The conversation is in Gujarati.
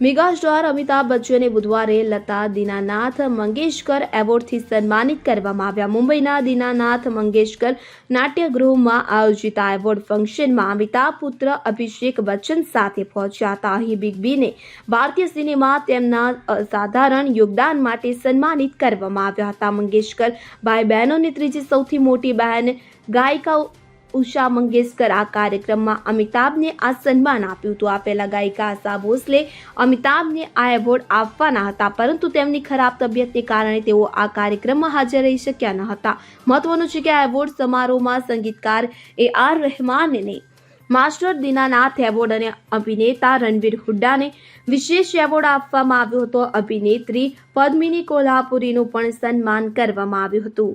મેગાસ્ટાર અમિતાભ બચ્ચને બુધવારે લતા, દીનાનાથ, મંગેશકર એવોર્ડથી સન્માનિત કરવામાં આવ્યા. મુંબઈના દીનાનાથ, મંગેશકર નાટ્યગૃહમાં આયોજિત આ એવોર્ડ ફંક્શનમાં અમિતાભ પુત્ર અભિષેક બચ્ચન સાથે પહોંચ્યા હતા. અહીં બિગ બીને ભારતીય સિનેમા તેમના અસાધારણ યોગદાન માટે સન્માનિત કરવામાં આવ્યા હતા. મંગેશકર ભાઈ બહેનોની ત્રીજી સૌથી મોટી બહેન ગાયિકા ઉષા મંગેશકર આ કાર્યક્રમમાં અમિતાભને આ સન્માન આપ્યું હતું. આ પહેલાં ગાયિકા આશા ભોસલે અમિતાભને આ એવોર્ડ આપવાના હતા, પરંતુ તેમની ખરાબ તબિયતને કારણે તેઓ આ કાર્યક્રમમાં હાજર રહી શક્યા ન હતા. મહત્વનું છે કે આ એવોર્ડ સમારોહમાં સંગીતકાર એ આર રહેમાનને, માસ્ટર દીનાનાથ એવોર્ડ અને અભિનેતા રણવીર હુડ્ડાને વિશેષ એવોર્ડ આપવામાં આવ્યો હતો. અભિનેત્રી પદ્મિની કોલ્હાપુરીનું પણ સન્માન કરવામાં આવ્યું હતું.